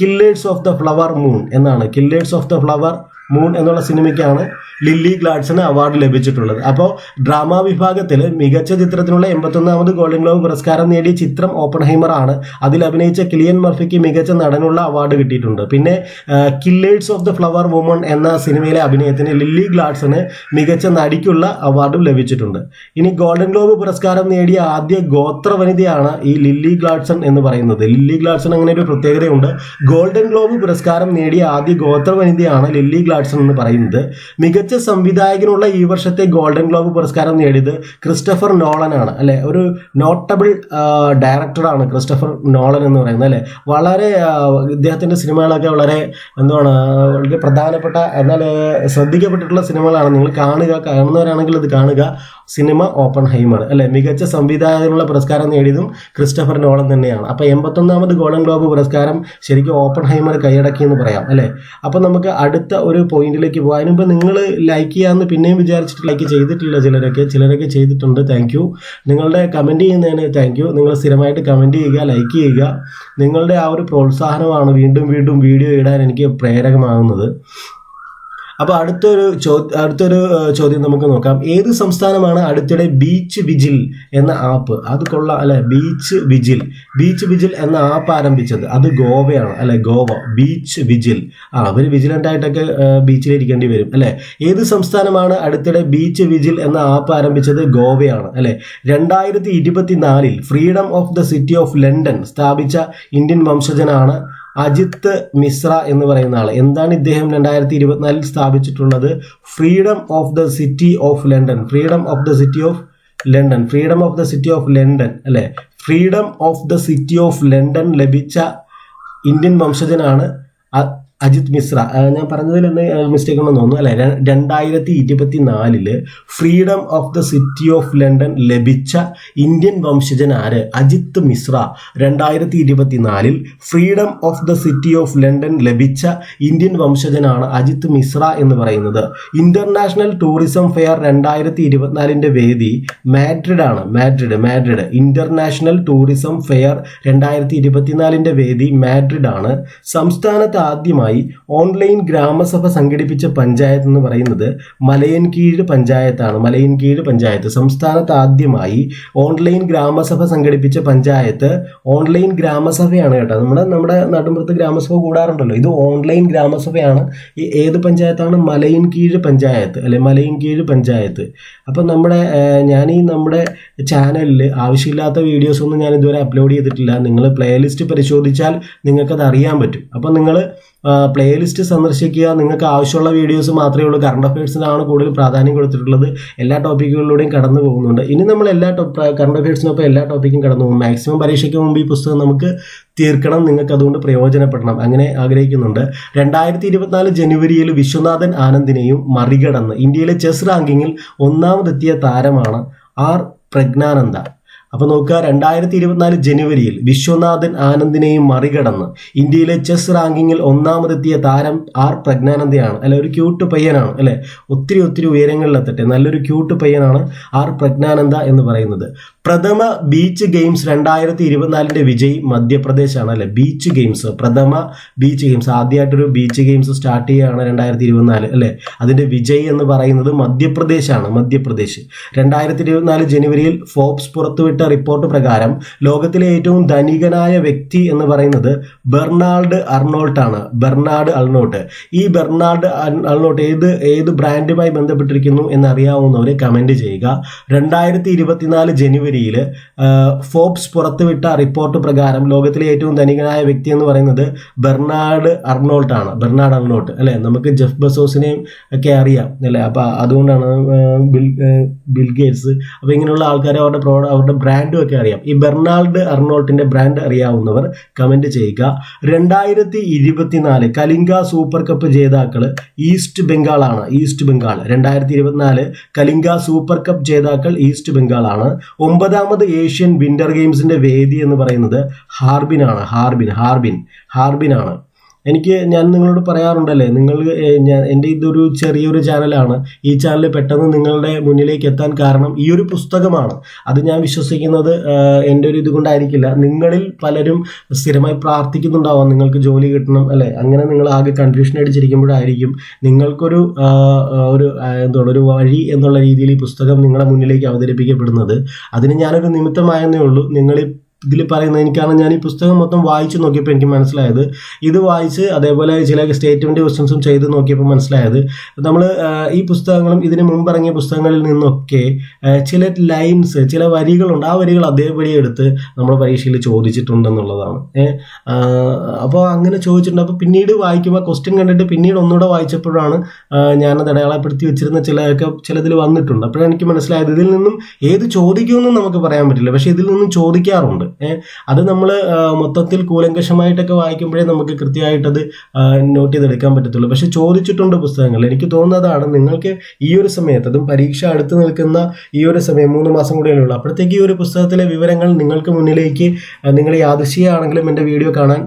Killers of the Flower Moon എന്നാണ്. Killers of the Flower Moon എന്നുള്ള സിനിമയ്ക്കാണ് ലില്ലി ഗ്ലാഡ്സന് അവാർഡ് ലഭിച്ചിട്ടുള്ളത്. അപ്പോൾ ഡ്രാമ വിഭാഗത്തിൽ മികച്ച ചിത്രത്തിനുള്ള എൺപത്തൊന്നാമത് ഗോൾഡൻ ഗ്ലോബ് പുരസ്കാരം നേടിയ ചിത്രം ഓപ്പൺ ഹൈമറാണ് ആണ്. അതിൽ അഭിനയിച്ച കിലിയൻ മർഫിക്ക് മികച്ച നടനുള്ള അവാർഡ് കിട്ടിയിട്ടുണ്ട്. പിന്നെ Killers of the Flower woman എന്ന സിനിമയിലെ അഭിനയത്തിന് ലില്ലി ഗ്ലാഡ്സന് മികച്ച നടിക്കുള്ള അവാർഡും ലഭിച്ചിട്ടുണ്ട്. ഇനി ഗോൾഡൻ ഗ്ലോബ് പുരസ്കാരം നേടിയ ആദ്യ ഗോത്ര വനിതയാണ് ഈ ലില്ലി ഗ്ലാഡ്സൺ എന്ന് പറയുന്നത്. ലില്ലി ഗ്ലാഡ്സൺ അങ്ങനെ ഒരു പ്രത്യേകതയുണ്ട്. ഗോൾഡൻ ഗ്ലോബ് പുരസ്കാരം നേടിയ ആദ്യ ഗോത്ര വനിതയാണ് ലില്ലി ഗ്ലാഡ്സൺ എന്ന് പറയുന്നത്. മികച്ച സംവിധായകനുള്ള ഈ വർഷത്തെ ഗോൾഡൻ ഗ്ലോബ് പുരസ്കാരം നേടിയത് ക്രിസ്റ്റഫർ നോളൻ ആണ് അല്ലെ? ഒരു നോട്ടബിൾ ഡയറക്ടറാണ് ക്രിസ്റ്റഫർ നോളൻ എന്ന് പറയുന്നത് അല്ലെ? വളരെ ഇദ്ദേഹത്തിന്റെ സിനിമകളൊക്കെ വളരെ എന്താണ് വളരെ പ്രധാനപ്പെട്ട എന്നാൽ ശ്രദ്ധിക്കപ്പെട്ടിട്ടുള്ള സിനിമകളാണ്. നിങ്ങൾ കാണുക കാണുന്നവരാണെങ്കിൽ അത് കാണുക. സിനിമ ഓപ്പൺ ഹൈമർ അല്ലെ? മികച്ച സംവിധായകനുള്ള പുരസ്കാരം നേടിയതും ക്രിസ്റ്റഫർ നോളൻ തന്നെയാണ്. അപ്പോൾ എൺപത്തൊന്നാമത് ഗോൾഡൻ ഗ്ലോബ് പുരസ്കാരം ശരിക്കും ഓപ്പൺ ഹൈമർ കൈയടക്കി എന്ന് പറയാം അല്ലേ? അപ്പോൾ നമുക്ക് അടുത്ത ഒരു പോയിന്റിലേക്ക് പോകാം. അതിനുമ്പ് നിങ്ങൾ ലൈക്ക് ചെയ്യാമെന്ന് പിന്നെയും വിചാരിച്ചിട്ട് ലൈക്ക് ചെയ്തിട്ടില്ല ചിലരൊക്കെ. ചിലരൊക്കെ ചെയ്തിട്ടുണ്ട്. താങ്ക് നിങ്ങളുടെ കമന്റ് ചെയ്യുന്നതിന് താങ്ക് നിങ്ങൾ സ്ഥിരമായിട്ട് കമന്റ് ചെയ്യുക ലൈക്ക് ചെയ്യുക. നിങ്ങളുടെ ആ ഒരു പ്രോത്സാഹനമാണ് വീണ്ടും വീണ്ടും വീഡിയോ ഇടാൻ എനിക്ക് പ്രേരകമാകുന്നത്. അപ്പോൾ അടുത്തൊരു ചോ അടുത്തൊരു ചോദ്യം നമുക്ക് നോക്കാം. ഏത് സംസ്ഥാനമാണ് അടുത്തിടെ ബീച്ച് വിജിൽ എന്ന ആപ്പ്? അത് കൊള്ളാം അല്ലെ? Beach vigil. ബീച്ച് വിജിൽ എന്ന ആപ്പ് ആരംഭിച്ചത്? അത് ഗോവയാണ് അല്ലെ? ഗോവ. Beach vigil. ആ അവർ വിജിലന്റ് ആയിട്ടൊക്കെ ബീച്ചിലിരിക്കേണ്ടി വരും അല്ലെ? ഏത് സംസ്ഥാനമാണ് അടുത്തിടെ ബീച്ച് വിജിൽ എന്ന ആപ്പ് ആരംഭിച്ചത്? ഗോവയാണ് അല്ലെ? രണ്ടായിരത്തി ഇരുപത്തിനാലിൽ freedom of the city of London സ്ഥാപിച്ച ഇന്ത്യൻ വംശജനാണ് അജിത്ത് മിശ്ര എന്ന് പറയുന്ന ആൾ എന്താണ് ഇദ്ദേഹം രണ്ടായിരത്തി ഇരുപത്തിനാലിൽ സ്ഥാപിച്ചിട്ടുള്ളത്? Freedom of the city of London freedom of the city of London freedom of the city of London അല്ലെ? Freedom of the city of London ലഭിച്ച ഇന്ത്യൻ വംശജനാണ് അജിത് മിശ്ര. ഞാൻ പറഞ്ഞതിൽ തന്നെ മിസ്റ്റേക്ക് ഉണ്ടെന്ന് തോന്നുന്നു. അല്ലെ? രണ്ടായിരത്തി ഇരുപത്തി നാലിൽ freedom of the city of London ലഭിച്ച ഇന്ത്യൻ വംശജൻ ആര്? അജിത് മിശ്ര. രണ്ടായിരത്തി ഇരുപത്തി നാലിൽ freedom of the city of London ലഭിച്ച ഇന്ത്യൻ വംശജനാണ് അജിത് മിശ്ര എന്ന് പറയുന്നത്. ഇന്റർനാഷണൽ ടൂറിസം ഫെയർ രണ്ടായിരത്തി ഇരുപത്തിനാലിന്റെ വേദി മാഡ്രിഡ് ആണ് Madrid Madrid. International tourism fair രണ്ടായിരത്തി ഇരുപത്തിനാലിന്റെ വേദി മാഡ്രിഡ് ആണ് സംസ്ഥാനത്ത് ആദ്യമായി ഓൺലൈൻ ഗ്രാമസഭ സംഘടിപ്പിച്ച പഞ്ചായത്ത് എന്ന് പറയുന്നത് മലയൻകീഴ് പഞ്ചായത്താണ്. മലയൻകീഴ് പഞ്ചായത്ത്. സംസ്ഥാനത്ത് ആദ്യമായി ഓൺലൈൻ ഗ്രാമസഭ സംഘടിപ്പിച്ച പഞ്ചായത്ത് ഓൺലൈൻ ഗ്രാമസഭയാണ് കേട്ടോ. നമ്മുടെ നമ്മുടെ നടുമ്പുറത്ത് ഗ്രാമസഭ കൂടാറുണ്ടല്ലോ. ഇത് ഓൺലൈൻ ഗ്രാമസഭയാണ്. ഈ ഏത് പഞ്ചായത്താണ്? മലയൻകീഴ് പഞ്ചായത്ത് അല്ലെ? മലയൻകീഴ് പഞ്ചായത്ത്. അപ്പം നമ്മുടെ ഞാൻ ഈ നമ്മുടെ ചാനലിൽ ആവശ്യമില്ലാത്ത വീഡിയോസ് ഒന്നും ഞാൻ ഇതുവരെ അപ്ലോഡ് ചെയ്തിട്ടില്ല. നിങ്ങൾ പ്ലേലിസ്റ്റ് പരിശോധിച്ചാൽ നിങ്ങൾക്കത് അറിയാൻ പറ്റും. അപ്പം നിങ്ങൾ പ്ലേലിസ്റ്റ് സന്ദർശിക്കുക. നിങ്ങൾക്ക് ആവശ്യമുള്ള വീഡിയോസ് മാത്രമേ ഉള്ളൂ. കറണ്ട് അഫയേഴ്സിനാണ് കൂടുതൽ പ്രാധാന്യം കൊടുത്തിട്ടുള്ളത്. എല്ലാ ടോപ്പിക്കുകളിലൂടെയും കടന്നു പോകുന്നുണ്ട്. ഇനി നമ്മൾ എല്ലാ കറണ്ട് അഫയേഴ്സിനൊപ്പം എല്ലാ ടോപ്പിക്കും കടന്നു പോകും. മാക്സിമം പരീക്ഷയ്ക്ക് മുമ്പ് ഈ പുസ്തകം നമുക്ക് തീർക്കണം. നിങ്ങൾക്ക് അതുകൊണ്ട് പ്രയോജനപ്പെടണം. അങ്ങനെ ആഗ്രഹിക്കുന്നുണ്ട്. രണ്ടായിരത്തി ഇരുപത്തിനാല് ജനുവരിയിൽ വിശ്വനാഥൻ ആനന്ദിനെയും മറികടന്ന് ഇന്ത്യയിലെ ചെസ് റാങ്കിങ്ങിൽ ഒന്നാമതെത്തിയ താരമാണ് ആർ പ്രജ്ഞാനന്ദ. അപ്പോൾ നോക്കുക രണ്ടായിരത്തി ഇരുപത്തിനാല് ജനുവരിയിൽ വിശ്വനാഥൻ ആനന്ദിനെയും മറികടന്ന് ഇന്ത്യയിലെ ചെസ് റാങ്കിങ്ങിൽ ഒന്നാമതെത്തിയ താരം ആർ പ്രജ്ഞാനന്ദയാണ്. അല്ലെ ഒരു ക്യൂട്ട് പയ്യനാണ് അല്ലെ? ഒത്തിരി ഒത്തിരി ഉയരങ്ങളിലെത്തട്ടെ. നല്ലൊരു ക്യൂട്ട് പയ്യനാണ് ആർ പ്രജ്ഞാനന്ദ എന്ന് പറയുന്നത്. പ്രഥമ ബീച്ച് ഗെയിംസ് രണ്ടായിരത്തി ഇരുപത്തിനാലിന്റെ വിജയി മധ്യപ്രദേശാണ് അല്ലെ? ബീച്ച് ഗെയിംസ് പ്രഥമ ബീച്ച് ഗെയിംസ്. ആദ്യമായിട്ടൊരു ബീച്ച് ഗെയിംസ് സ്റ്റാർട്ട് ചെയ്യുകയാണ് രണ്ടായിരത്തി ഇരുപത്തിനാല് അല്ലെ? അതിന്റെ വിജയി എന്ന് പറയുന്നത് മധ്യപ്രദേശാണ് മധ്യപ്രദേശ്. രണ്ടായിരത്തി ഇരുപത്തിനാല് ജനുവരിയിൽ ഫോബ്സ് പുറത്തുവിട്ട റിപ്പോർട്ട് പ്രകാരം ലോകത്തിലെ ഏറ്റവും ധനികനായ വ്യക്തി എന്ന് പറയുന്നത് ബെർണാൾഡ് അർണോൾട്ട് ആണ്. ബെർണാഡ് അൾനോട്ട് ഈ ബെർണാൾഡ് അൾനോട്ട് ഏത് ഏത് ബ്രാൻഡുമായി ബന്ധപ്പെട്ടിരിക്കുന്നു എന്ന് കമന്റ് ചെയ്യുക. രണ്ടായിരത്തി ഇരുപത്തിനാല് ജനുവരിയിൽ ഫോബ്സ് പുറത്തുവിട്ട റിപ്പോർട്ട് പ്രകാരം ലോകത്തിലെ ഏറ്റവും ധനികനായ വ്യക്തി എന്ന് പറയുന്നത് ബെർണാഡ് അർണോൾട്ട് ആണ്. ബെർണാഡ് അർണോൾട്ട് അല്ലേ? നമുക്ക് ജെഫ് ബസോസിനെയും ഒക്കെ അറിയാം അല്ലേ? അപ്പോൾ അതുകൊണ്ടാണ് ബിൽ ബിൽ ഗേറ്റ്സ് അപ്പോൾ ഇങ്ങനെയുള്ള ആൾക്കാരെ അവരുടെ പ്രോ അവരുടെ ബ്രാൻഡും ഒക്കെ അറിയാം. ഈ ബെർണാൾഡ് അർണോൾട്ടിന്റെ ബ്രാൻഡ് അറിയാവുന്നവർ കമന്റ് ചെയ്യുക. രണ്ടായിരത്തി ഇരുപത്തിനാല് കലിംഗ സൂപ്പർ കപ്പ് ജേതാക്കൾ ഈസ്റ്റ് ബംഗാളാണ് ഈസ്റ്റ് ബംഗാൾ രണ്ടായിരത്തി ഇരുപത്തിനാല് കലിംഗ സൂപ്പർ കപ്പ് ജേതാക്കൾ ഈസ്റ്റ് ബംഗാളാണ് ഒമ്പതാമത് ഏഷ്യൻ വിന്റർ ഗെയിംസിന്റെ വേദി എന്ന് പറയുന്നത് ഹാർബിനാണ് ഹാർബിൻ ഹാർബിൻ ഹാർബിനാണ് എനിക്ക് ഞാൻ നിങ്ങളോട് പറയാറുണ്ടല്ലേ നിങ്ങൾ ഞാൻ എന്റെ ഇതൊരു ചെറിയൊരു ചാനലാണ്. ഈ ചാനൽ പെട്ടെന്ന് നിങ്ങളുടെ മുന്നിലേക്ക് എത്താൻ കാരണം ഈ ഒരു പുസ്തകമാണ്. അത് ഞാൻ വിശ്വസിക്കുന്നത് എന്റെ ഒരു ഇതുകൊണ്ടായിരിക്കില്ല. നിങ്ങളിൽ പലരും സ്ഥിരമായി പ്രാർത്ഥിക്കുന്നുണ്ടാവാം നിങ്ങൾക്ക് ജോലി കിട്ടണം അല്ലേ? അങ്ങനെ നിങ്ങൾ ആകെ കൺഫ്യൂഷൻ അടിച്ചിരിക്കുമ്പോഴായിരിക്കും നിങ്ങൾക്കൊരു ഒരു എന്താണ് ഒരു വഴി എന്നുള്ള രീതിയിൽ ഈ പുസ്തകം നിങ്ങളുടെ മുന്നിലേക്ക് അവതരിപ്പിക്കപ്പെടുന്നത്. അതിന് ഞാനൊരു നിമിത്തമായെന്നേ ഉള്ളൂ. നിങ്ങൾ ഇതിൽ പറയുന്നത് എനിക്കാണ്. ഞാൻ ഈ പുസ്തകം മൊത്തം വായിച്ചു നോക്കിയപ്പോൾ എനിക്ക് മനസ്സിലായത്. ഇത് വായിച്ച് അതേപോലെ ചില സ്റ്റേറ്റ്മെന്റ് ക്വസ്റ്റ്യൻസും ചെയ്ത് നോക്കിയപ്പോൾ മനസ്സിലായത്. നമ്മൾ ഈ പുസ്തകങ്ങളും ഇതിന് മുമ്പ് ഇറങ്ങിയ പുസ്തകങ്ങളിൽ നിന്നൊക്കെ ചില ലൈൻസ് ചില വരികളുണ്ട്. ആ വരികൾ അതേപടി എടുത്ത് നമ്മൾ പരീക്ഷയിൽ ചോദിച്ചിട്ടുണ്ടെന്നുള്ളതാണ്. അപ്പോൾ അങ്ങനെ ചോദിച്ചിട്ടുണ്ട്. അപ്പോൾ പിന്നീട് വായിക്കുമ്പോൾ ക്വസ്റ്റ്യൻ കണ്ടിട്ട് പിന്നീട് ഒന്നുകൂടെ വായിച്ചപ്പോഴാണ് ഞാനത് അടയാളപ്പെടുത്തി വെച്ചിരുന്ന ചിലതൊക്കെ ചിലതിൽ വന്നിട്ടുണ്ട്. അപ്പോഴാണ് എനിക്ക് മനസ്സിലായത് ഇതിൽ നിന്നും ഏത് ചോദിക്കുമെന്നും നമുക്ക് പറയാൻ പറ്റില്ല. പക്ഷേ ഇതിൽ നിന്നും ചോദിക്കാറുണ്ട്. ഏഹ് അത് നമ്മൾ മൊത്തത്തിൽ കൂലങ്കഷമായിട്ടൊക്കെ വായിക്കുമ്പോഴേ നമുക്ക് കൃത്യമായിട്ടത് നോട്ട് ചെയ്തെടുക്കാൻ പറ്റത്തുള്ളൂ. പക്ഷെ ചോദിച്ചിട്ടുണ്ട് പുസ്തകങ്ങൾ. എനിക്ക് തോന്നുന്നതാണ് നിങ്ങൾക്ക് ഈ ഒരു സമയത്ത് അതും പരീക്ഷ അടുത്ത് നിൽക്കുന്ന ഈ ഒരു സമയം മൂന്ന് മാസം കൂടെയല്ലേ ഉള്ളൂ. അപ്പോഴത്തേക്ക് ഈ ഒരു പുസ്തകത്തിലെ വിവരങ്ങൾ നിങ്ങൾക്ക് മുന്നിലേക്ക് നിങ്ങൾ യാദൃശികമാണെങ്കിലും എന്റെ വീഡിയോ കാണാൻ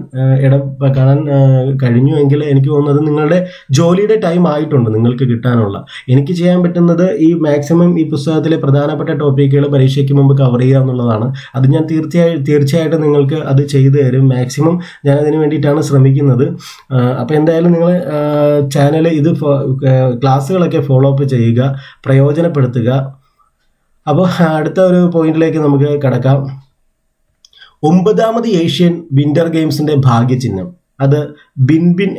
ഇട കാണാൻ കഴിഞ്ഞു എങ്കിൽ എനിക്ക് തോന്നുന്നത് നിങ്ങളുടെ ജോലിയുടെ ടൈം ആയിട്ടുണ്ട് നിങ്ങൾക്ക് കിട്ടാനുള്ള. എനിക്ക് ചെയ്യാൻ പറ്റുന്നത് ഈ മാക്സിമം ഈ പുസ്തകത്തിലെ പ്രധാനപ്പെട്ട ടോപ്പിക്കുകൾ പരീക്ഷയ്ക്ക് മുമ്പ് കവർ ചെയ്യുക എന്നുള്ളതാണ്. അത് ഞാൻ തീർച്ചയായും തീർച്ചയായിട്ടും നിങ്ങൾക്ക് അത് ചെയ്തു തരും. മാക്സിമം ഞാൻ അതിന് വേണ്ടിയിട്ടാണ് ശ്രമിക്കുന്നത്. അപ്പോൾ എന്തായാലും നിങ്ങൾ ചാനൽ ഇത് ക്ലാസ്സുകളൊക്കെ ഫോളോ അപ്പ് ചെയ്യുക പ്രയോജനപ്പെടുത്തുക. അപ്പോൾ അടുത്ത ഒരു പോയിന്റിലേക്ക് നമുക്ക് കടക്കാം. ഒമ്പതാമത് ഏഷ്യൻ വിന്റർ ഗെയിംസിന്റെ ഭാഗ്യചിഹ്നം. അത് ബിൻബിൻ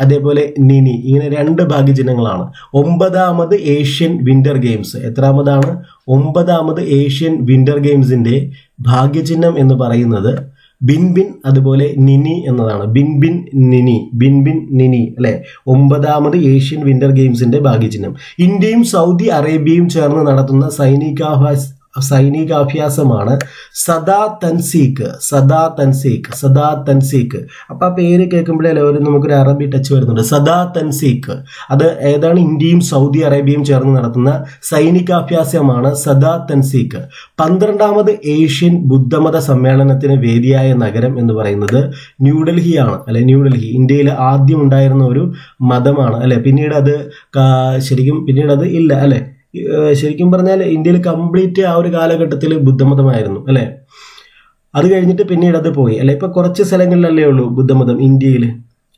അതേപോലെ നിനി ഇങ്ങനെ രണ്ട് ഭാഗ്യചിഹ്നങ്ങളാണ്. ഒമ്പതാമത് ഏഷ്യൻ വിന്റർ ഗെയിംസ്. എത്രാമതാണ്? ഒമ്പതാമത് ഏഷ്യൻ വിന്റർ ഗെയിംസിന്റെ ഭാഗ്യചിഹ്നം എന്ന് പറയുന്നത് ബിൻ ബിൻ അതുപോലെ നിനി എന്നതാണ്. Bin Nini Bin Bin Nini അല്ലെ? ഒമ്പതാമത് ഏഷ്യൻ വിന്റർ ഗെയിംസിന്റെ ഭാഗ്യചിഹ്നം. ഇന്ത്യയും സൗദി അറേബ്യയും ചേർന്ന് നടത്തുന്ന സൈനികാഭ്യാസ സൈനികാഭ്യാസമാണ് സദാ തൻസീക്ക് സദാ തൻസീക്ക് സദാ തൻസീക്ക് അപ്പൊ ആ പേര് കേൾക്കുമ്പോഴേ ഒരു നമുക്കൊരു അറബി ടച്ച് വരുന്നുണ്ട്. സദാ തൻസീക്ക് അത് ഏതാണ്? ഇന്ത്യയും സൗദി അറേബ്യയും ചേർന്ന് നടത്തുന്ന സൈനികാഭ്യാസമാണ് സദാ തൻസീക്ക് പന്ത്രണ്ടാമത് ഏഷ്യൻ ബുദ്ധമത സമ്മേളനത്തിന് വേദിയായ നഗരം എന്ന് പറയുന്നത് ന്യൂഡൽഹിയാണ് അല്ലെ? ന്യൂഡൽഹി ഇന്ത്യയിൽ ആദ്യം ഉണ്ടായിരുന്ന ഒരു മതമാണ് അല്ലെ? പിന്നീട് അത് ശരിക്കും പിന്നീട് അത് ഇല്ല അല്ലെ? ശരിക്കും പറഞ്ഞാൽ ഇന്ത്യയിൽ കംപ്ലീറ്റ് ആ ഒരു കാലഘട്ടത്തിൽ ബുദ്ധമതമായിരുന്നു അല്ലേ? അത് കഴിഞ്ഞിട്ട് പിന്നീട് അത് പോയി അല്ലെ? ഇപ്പൊ കുറച്ച് സ്ഥലങ്ങളിലല്ലേ ഉള്ളൂ ബുദ്ധമതം ഇന്ത്യയിൽ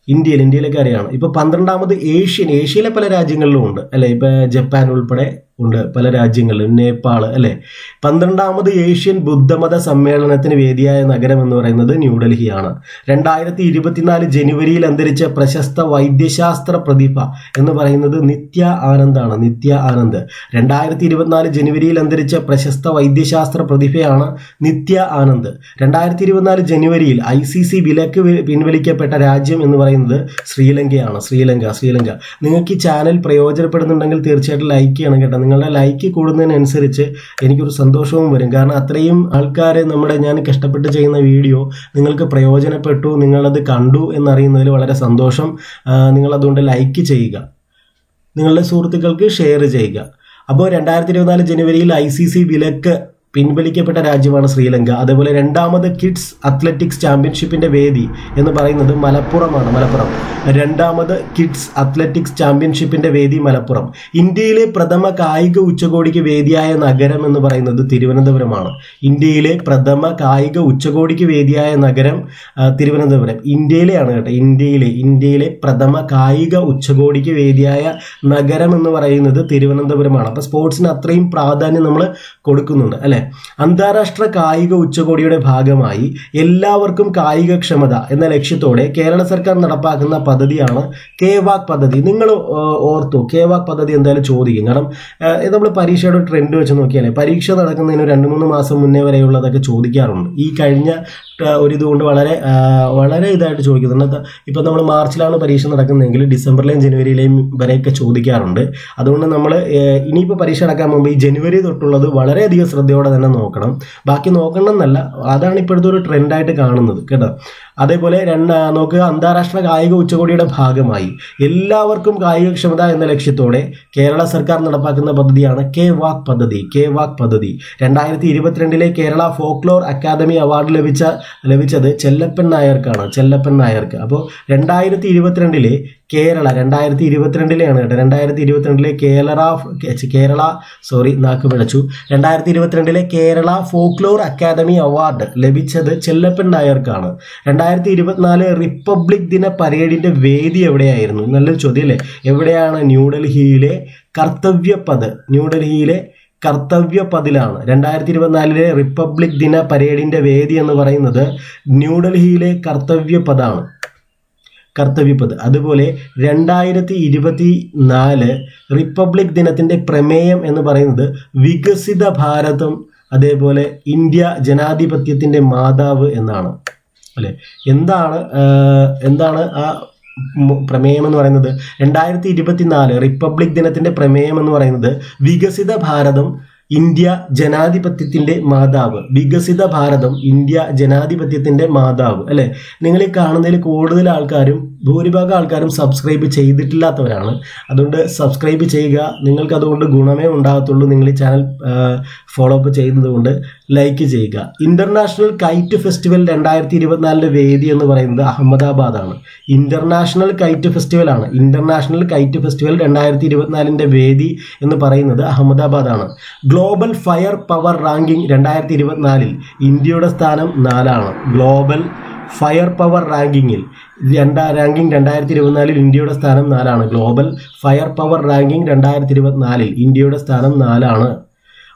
ഇന്ത്യയിൽ ഇന്ത്യയിലൊക്കെ അറിയാണ്. ഇപ്പൊ പന്ത്രണ്ടാമത് ഏഷ്യൻ ഏഷ്യയിലെ പല രാജ്യങ്ങളിലും ഉണ്ട് അല്ലെ? ഇപ്പൊ ജപ്പാൻ ഉൾപ്പെടെ ഉണ്ട്. പല രാജ്യങ്ങളിലും. നേപ്പാൾ അല്ലെ? പന്ത്രണ്ടാമത് ഏഷ്യൻ ബുദ്ധമത സമ്മേളനത്തിന് വേദിയായ നഗരം എന്ന് പറയുന്നത് ന്യൂഡൽഹിയാണ്. രണ്ടായിരത്തി ഇരുപത്തിനാല് ജനുവരിയിൽ അന്തരിച്ച പ്രശസ്ത വൈദ്യശാസ്ത്ര പ്രതിഭ എന്ന് പറയുന്നത് നിത്യ ആനന്ദാണ്. നിത്യ ആനന്ദ്. രണ്ടായിരത്തി ഇരുപത്തിനാല് ജനുവരിയിൽ അന്തരിച്ച പ്രശസ്ത വൈദ്യശാസ്ത്ര പ്രതിഭയാണ് നിത്യ ആനന്ദ്. രണ്ടായിരത്തി ഇരുപത്തിനാല് ജനുവരിയിൽ ഐ സി സി വിലക്ക് പിൻവലിക്കപ്പെട്ട രാജ്യം എന്ന് പറയുന്നത് ശ്രീലങ്കയാണ്. ശ്രീലങ്ക ശ്രീലങ്ക. നിങ്ങൾക്ക് ഈ ചാനൽ പ്രയോജനപ്പെടുന്നുണ്ടെങ്കിൽ തീർച്ചയായിട്ടും ലൈക്ക് ചെയ്യണം കേട്ടോ. നിങ്ങളുടെ ലൈക്ക് കൂടുന്നതിനനുസരിച്ച് എനിക്കൊരു സന്തോഷവും വരും. കാരണം അത്രയും ആൾക്കാർ നമ്മുടെ ഞാൻ കഷ്ടപ്പെട്ട് ചെയ്യുന്ന വീഡിയോ നിങ്ങൾക്ക് പ്രയോജനപ്പെട്ടു നിങ്ങളത് കണ്ടു എന്നറിയുന്നതിൽ വളരെ സന്തോഷം. നിങ്ങളതുകൊണ്ട് ലൈക്ക് ചെയ്യുക. നിങ്ങളുടെ സുഹൃത്തുക്കൾക്ക് ഷെയർ ചെയ്യുക. അപ്പോൾ രണ്ടായിരത്തി ഇരുപത്തിനാല് ജനുവരിയിൽ ഐ സി സി വിലക്ക് പിൻവലിക്കപ്പെട്ട രാജ്യമാണ് ശ്രീലങ്ക. അതേപോലെ രണ്ടാമത് കിഡ്സ് അത്ലറ്റിക്സ് ചാമ്പ്യൻഷിപ്പിന്റെ വേദി എന്ന് പറയുന്നത് മലപ്പുറമാണ് മലപ്പുറം. രണ്ടാമത് കിഡ്സ് അത്ലറ്റിക്സ് ചാമ്പ്യൻഷിപ്പിന്റെ വേദി മലപ്പുറം. ഇന്ത്യയിലെ പ്രഥമ കായിക ഉച്ചകോടിക്ക് വേദിയായ നഗരം എന്ന് പറയുന്നത് തിരുവനന്തപുരമാണ്. ഇന്ത്യയിലെ പ്രഥമ കായിക ഉച്ചകോടിക്ക് വേദിയായ നഗരം തിരുവനന്തപുരം. ഇന്ത്യയിലെയാണ് കേട്ടോ ഇന്ത്യയിലെ ഇന്ത്യയിലെ പ്രഥമ കായിക ഉച്ചകോടിക്ക് വേദിയായ നഗരം എന്ന് പറയുന്നത് തിരുവനന്തപുരമാണ്. അപ്പോൾ സ്പോർട്സിന് അത്രയും പ്രാധാന്യം നമ്മൾ കൊടുക്കുന്നുണ്ട് അല്ലെ? അന്താരാഷ്ട്ര കായിക ഉച്ചകോടിയുടെ ഭാഗമായി എല്ലാവർക്കും കായികക്ഷമത എന്ന ലക്ഷ്യത്തോടെ കേരള സർക്കാർ നടപ്പാക്കുന്ന പദ്ധതിയാണ് കേവാക് പദ്ധതി. നിങ്ങൾ ഓർത്തു കേവാക് പദ്ധതി എന്തായാലും ചോദിക്കും. കാരണം നമ്മൾ പരീക്ഷയുടെ ട്രെൻഡ് വെച്ച് നോക്കിയാലേ പരീക്ഷ നടക്കുന്നതിന് രണ്ട് മൂന്ന് മാസം മുന്നേ വരെയുള്ളതൊക്കെ ചോദിക്കാറുണ്ട്. ഈ കഴിഞ്ഞ ഒരു ഇതുകൊണ്ട് വളരെ വളരെ ഇതായിട്ട് ചോദിക്കുന്നുണ്ട്. ഇപ്പം നമ്മൾ മാർച്ചിലാണ് പരീക്ഷ നടക്കുന്നതെങ്കിൽ ഡിസംബറിലെയും ജനുവരിയിലെയും വരെയൊക്കെ ചോദിക്കാറുണ്ട്. അതുകൊണ്ട് നമ്മൾ ഇനിയിപ്പോൾ പരീക്ഷ നടക്കാൻ മുമ്പ് ഈ ജനുവരി തൊട്ടുള്ളത് വളരെയധികം ശ്രദ്ധയോടെ തന്നെ നോക്കണം. ബാക്കി നോക്കണം എന്നല്ല അതാണ് ഇപ്പോഴത്തെ ഒരു ട്രെൻഡായിട്ട് കാണുന്നത് കേട്ടോ. അതേപോലെ രണ്ട് നോക്കുക അന്താരാഷ്ട്ര കായിക ഉച്ചകോടിയുടെ ഭാഗമായി എല്ലാവർക്കും കായികക്ഷമത എന്ന ലക്ഷ്യത്തോടെ കേരള സർക്കാർ നടപ്പാക്കുന്ന പദ്ധതിയാണ് കെ വാക് പദ്ധതി. കെ വാക് പദ്ധതി. രണ്ടായിരത്തി ഇരുപത്തിരണ്ടിലെ കേരള ഫോക്ലോർ അക്കാദമി അവാർഡ് ലഭിച്ച ലഭിച്ചത് ചെല്ലപ്പൻ നായർക്കാണ് ചെല്ലപ്പൻ നായർക്ക്. അപ്പോൾ രണ്ടായിരത്തി ഇരുപത്തിരണ്ടിലെ കേരള രണ്ടായിരത്തി ഇരുപത്തിരണ്ടിലെയാണ് കേട്ടോ രണ്ടായിരത്തി ഇരുപത്തിരണ്ടിലെ കേരള കേരള സോറി നാക്ക് പിഴച്ചു. രണ്ടായിരത്തി ഇരുപത്തിരണ്ടിലെ കേരള ഫോക്ലോർ അക്കാദമി അവാർഡ് ലഭിച്ചത് ചെല്ലപ്പൻ നായർക്കാണ്. രണ്ടായിരത്തി ഇരുപത്തിനാല് റിപ്പബ്ലിക് ദിന പരേഡിന്റെ വേദി എവിടെയായിരുന്നു? നല്ലൊരു ചോദ്യം അല്ലേ എവിടെയാണ് ന്യൂഡൽഹിയിലെ കർത്തവ്യപദ് ന്യൂഡൽഹിയിലെ കർത്തവ്യപതിലാണ് രണ്ടായിരത്തി ഇരുപത്തിനാലിലെ റിപ്പബ്ലിക് ദിന പരേഡിന്റെ വേദി എന്ന് പറയുന്നത് ന്യൂഡൽഹിയിലെ കർത്തവ്യപദാണ് കർത്തവ്യപദ്. അതുപോലെ രണ്ടായിരത്തി ഇരുപത്തി നാല് റിപ്പബ്ലിക് ദിനത്തിന്റെ പ്രമേയം എന്ന് പറയുന്നത് വികസിത ഭാരതം അതേപോലെ ഇന്ത്യ ജനാധിപത്യത്തിന്റെ മാതാവ് എന്നാണ്. അല്ലെ? എന്താണ് എന്താണ് ആ പ്രമേയം എന്ന് പറയുന്നത്? രണ്ടായിരത്തി ഇരുപത്തിനാല് റിപ്പബ്ലിക് ദിനത്തിന്റെ പ്രമേയം എന്ന് പറയുന്നത് വികസിത ഭാരതം ഇന്ത്യ ജനാധിപത്യത്തിന്റെ മാതാവ്. വികസിത ഭാരതം ഇന്ത്യ ജനാധിപത്യത്തിന്റെ മാതാവ് അല്ലെ? നിങ്ങൾ ഈ കാണുന്നതിൽ കൂടുതൽ ആൾക്കാരും ഭൂരിഭാഗം ആൾക്കാരും സബ്സ്ക്രൈബ് ചെയ്തിട്ടില്ലാത്തവരാണ്. അതുകൊണ്ട് സബ്സ്ക്രൈബ് ചെയ്യുക. നിങ്ങൾക്ക് അതുകൊണ്ട് ഗുണമേ ഉണ്ടാകത്തുള്ളൂ. നിങ്ങൾ ഈ ചാനൽ ഫോളോ അപ്പ് ചെയ്യുന്നത് കൊണ്ട് ലൈക്ക് ചെയ്യുക. ഇന്റർനാഷണൽ കൈറ്റ് ഫെസ്റ്റിവൽ രണ്ടായിരത്തി ഇരുപത്തിനാലിന്റെ വേദി എന്ന് പറയുന്നത് അഹമ്മദാബാദാണ്. ഇന്റർനാഷണൽ കൈറ്റ് ഫെസ്റ്റിവൽ ആണ്. ഇന്റർനാഷണൽ കൈറ്റ് ഫെസ്റ്റിവൽ രണ്ടായിരത്തി ഇരുപത്തിനാലിന്റെ വേദി എന്ന് പറയുന്നത് അഹമ്മദാബാദാണ്. ഗ്ലോബൽ ഫയർ പവർ റാങ്കിംഗ് രണ്ടായിരത്തി ഇരുപത്തിനാലിൽ ഇന്ത്യയുടെ സ്ഥാനം നാലാണ്. ഗ്ലോബൽ ഫയർ പവർ റാങ്കിങ്ങിൽ രണ്ടാ റാങ്കിംഗ് രണ്ടായിരത്തി ഇരുപത്തിനാലിൽ ഇന്ത്യയുടെ സ്ഥാനം നാലാണ്. ഗ്ലോബൽ ഫയർ പവർ റാങ്കിംഗ് രണ്ടായിരത്തി ഇരുപത്തിനാലിൽ ഇന്ത്യയുടെ സ്ഥാനം നാലാണ്.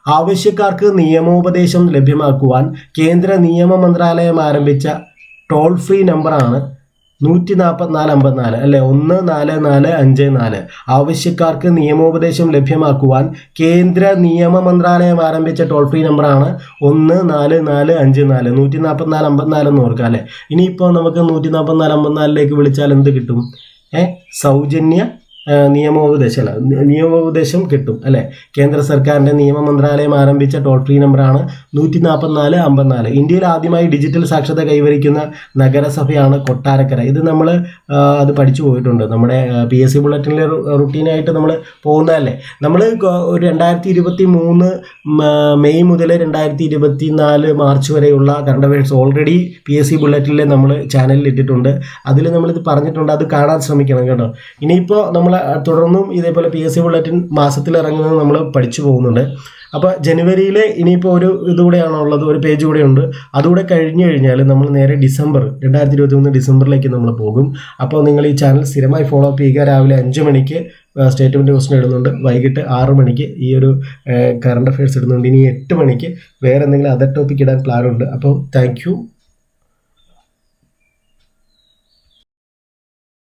ആവശ്യക്കാർക്ക് നിയമോപദേശം ലഭ്യമാക്കുവാൻ കേന്ദ്ര നിയമ മന്ത്രാലയം ആരംഭിച്ച ടോൾ ഫ്രീ നമ്പറാണ് നൂറ്റി നാൽപ്പത്തിനാല് അമ്പത്തിനാല് അല്ലെ? ഒന്ന് നാല് നാല് അഞ്ച് നാല്. ആവശ്യക്കാർക്ക് നിയമോപദേശം ലഭ്യമാക്കുവാൻ കേന്ദ്ര നിയമ മന്ത്രാലയം ആരംഭിച്ച ടോൾ ഫ്രീ നമ്പറാണ് ഒന്ന് നാല് നാല് അഞ്ച് നാല്. നൂറ്റി നാൽപ്പത്തിനാല് അമ്പത്തിനാല് എന്ന് ഓർക്കാം അല്ലെ? ഇനിയിപ്പോൾ നമുക്ക് നൂറ്റി നാൽപ്പത്തിനാല് അമ്പത്തിനാലിലേക്ക് വിളിച്ചാൽ എന്ത് കിട്ടും? ഏ? സൗജന്യ നിയമോപദേശം നിയമോപദേശം കിട്ടും അല്ലെ? കേന്ദ്ര സർക്കാരിന്റെ നിയമ മന്ത്രാലയം ആരംഭിച്ച ടോൾ ഫ്രീ നമ്പറാണ് നൂറ്റി നാൽപ്പത്തിനാല് അമ്പത്തിനാല്. ഇന്ത്യയിൽ ആദ്യമായി ഡിജിറ്റൽ സാക്ഷരത കൈവരിക്കുന്ന നഗരസഭയാണ് കൊട്ടാരക്കര. ഇത് നമ്മൾ അത് പഠിച്ചു പോയിട്ടുണ്ട്. നമ്മുടെ പി എസ് സി ബുള്ളറ്റിനിലെ റുട്ടീനായിട്ട് നമ്മൾ പോകുന്നതല്ലേ? നമ്മൾ ഒരു രണ്ടായിരത്തി ഇരുപത്തി മൂന്ന് മെയ് മുതൽ രണ്ടായിരത്തി ഇരുപത്തി നാല് മാർച്ച് വരെയുള്ള current affairs already P S C നമ്മൾ ചാനലിൽ ഇട്ടിട്ടുണ്ട്. അതിൽ നമ്മളിത് പറഞ്ഞിട്ടുണ്ട്. അത് കാണാൻ ശ്രമിക്കണം കേട്ടോ. ഇനിയിപ്പോൾ നമ്മൾ തുടർന്നും ഇതേപോലെ പി എസ് സി ബുള്ളറ്റിൻ മാസത്തിൽ ഇറങ്ങുന്നത് നമ്മൾ പഠിച്ചു പോകുന്നുണ്ട്. അപ്പോൾ ജനുവരിയിൽ ഇനിയിപ്പോൾ ഒരു ഇതുകൂടെയാണ് ഉള്ളത്? ഒരു പേജ് കൂടെ ഉണ്ട് അതുകൂടെ കഴിഞ്ഞു കഴിഞ്ഞാൽ നമ്മൾ നേരെ ഡിസംബർ രണ്ടായിരത്തി ഇരുപത്തി മൂന്ന് ഡിസംബറിലേക്ക് നമ്മൾ പോകും. അപ്പോൾ നിങ്ങൾ ഈ ചാനൽ സ്ഥിരമായി ഫോളോ അപ്പ് ചെയ്യുക. രാവിലെ അഞ്ച് മണിക്ക് സ്റ്റേറ്റ്മെന്റ് ക്വസ്റ്റൻ ഇടുന്നുണ്ട്. വൈകിട്ട് ആറ് മണിക്ക് ഈ ഒരു കറണ്ട് അഫയേഴ്സ് ഇടുന്നുണ്ട്. ഇനി എട്ട് മണിക്ക് വേറെ എന്തെങ്കിലും അതർ ടോപ്പിക് ഇടാൻ പ്ലാനുണ്ട് അപ്പോൾ താങ്ക്